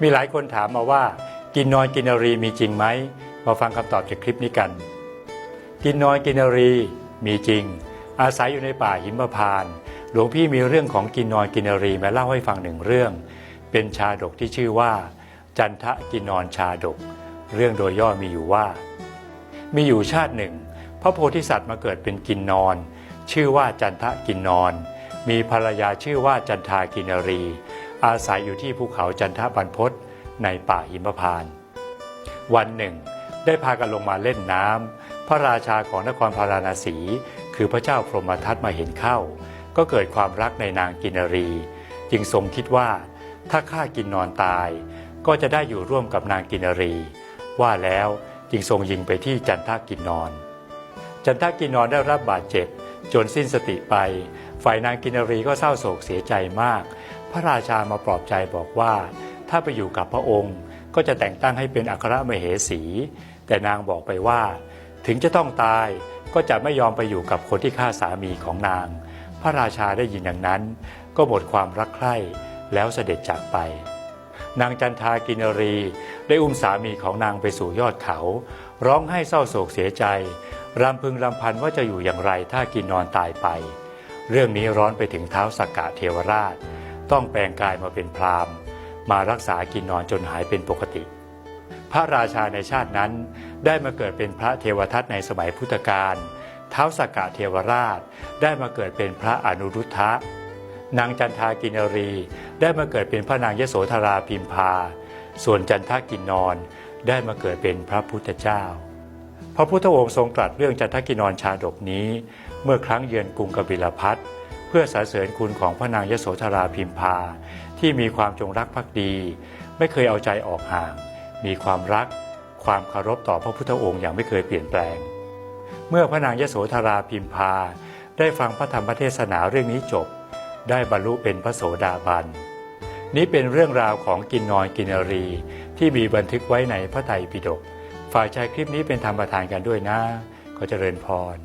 มีหลายคนถามมาว่า กินนอนกินนรีมีจริงไหมมาฟังคำตอบจากคลิปนี้กัน กินนอนกินนรีมีจริง อาศัยอยู่ในป่าหิมพานต์หลวงพี่มีเรื่องของกินนอนกินนรีมาเล่าให้ฟังหนึ่งเรื่อง เป็นชาดกที่ชื่อว่า จันทะกินนอนชาดก เรื่องโดยย่อมีอยู่ว่า มีอยู่ชาติหนึ่ง พระโพธิสัตว์มาเกิดเป็นกินนอน ชื่อว่าจันทะกินนอน มีภรรยาชื่อว่าจันทากินรี อาศัยอยู่ที่ภูเขาจันทบรรพตในป่าหิมพานต์วันหนึ่ง ได้พากันลงมาเล่นน้ำพระราชาของนครพาราณสี คือพระเจ้าพรหมทัตมาเห็นเข้า ก็เกิดความรักในนางกินรี จึงทรงคิดว่าถ้าข้ากินนอนตาย ก็จะได้อยู่ร่วมกับนางกินรี ว่าแล้วจึงทรงยิงไปที่จันทกินนอน จันทกินนอนได้รับบาดเจ็บ จนสิ้นสติไป ฝ่ายนางกินรีก็เศร้าโศกเสียใจมาก ระราชามาปลอบใจบอกว่า ถ้าไปอยู่กับพระองค์ ก็จะแต่งตั้งให้เป็นอัครมเหสี แต่นางบอกไปว่า ถึงจะต้องตายก็จะไม่ยอมไปอยู่กับคนที่ฆ่าสามีของนาง พระราชาได้ยินอย่างนั้น ก็หมดความรักใคร่แล้วเสด็จจากไป นางจันทากินรีได้อุ้มสามีของนางไปสู่ยอดเขา ร้องไห้เศร้าโศกเสียใจรำพึงรำพันว่าจะอยู่อย่างไรถ้ากินนอนตายไป เรื่องนี้ร้อนไปถึงเท้าสักกะเทวราช ต้องแปลงกายมาเป็นพราหมณ์ มารักษากินนอนจนหายเป็นปกติ พระราชาในชาตินั้นได้มาเกิดเป็นพระเทวทัตในสมัยพุทธกาลเท้าสกกะเทวราชได้มาเกิดเป็นพระอนุรุทธะ นางจันทากินรี ได้มาเกิดเป็นพระนางยโสธราพิมพา ส่วนจันทากินนอนได้มาเกิดเป็นพระพุทธเจ้า พระพุทธองค์ทรงตรัสเรื่องจันทกินนอนชาดกนี้ เมื่อครั้งเยือนกรุงกบิลพัท พื่อสรรเสริญคุณของพระนางยโสธราพิมพา ที่มีความจงรักภักดี ไม่เคยเอาใจออกห่าง มีความรัก ความเคารพต่อพระพุทธองค์อย่างไม่เคยเปลี่ยนแปลง เมื่อพระนางยโสธราพิมพา ได้ฟังพระธรรมเทศนาเรื่องนี้จบ ได้บรรลุเป็นพระโสดาบันนี้เป็นเรื่องราวของกินนอนกินรี ที่มีบันทึกไว้ในพระไตรปิฎกฝ่ายชายคลิปนี้เป็นธรรมทานกันด้วยนะขอเจริญพร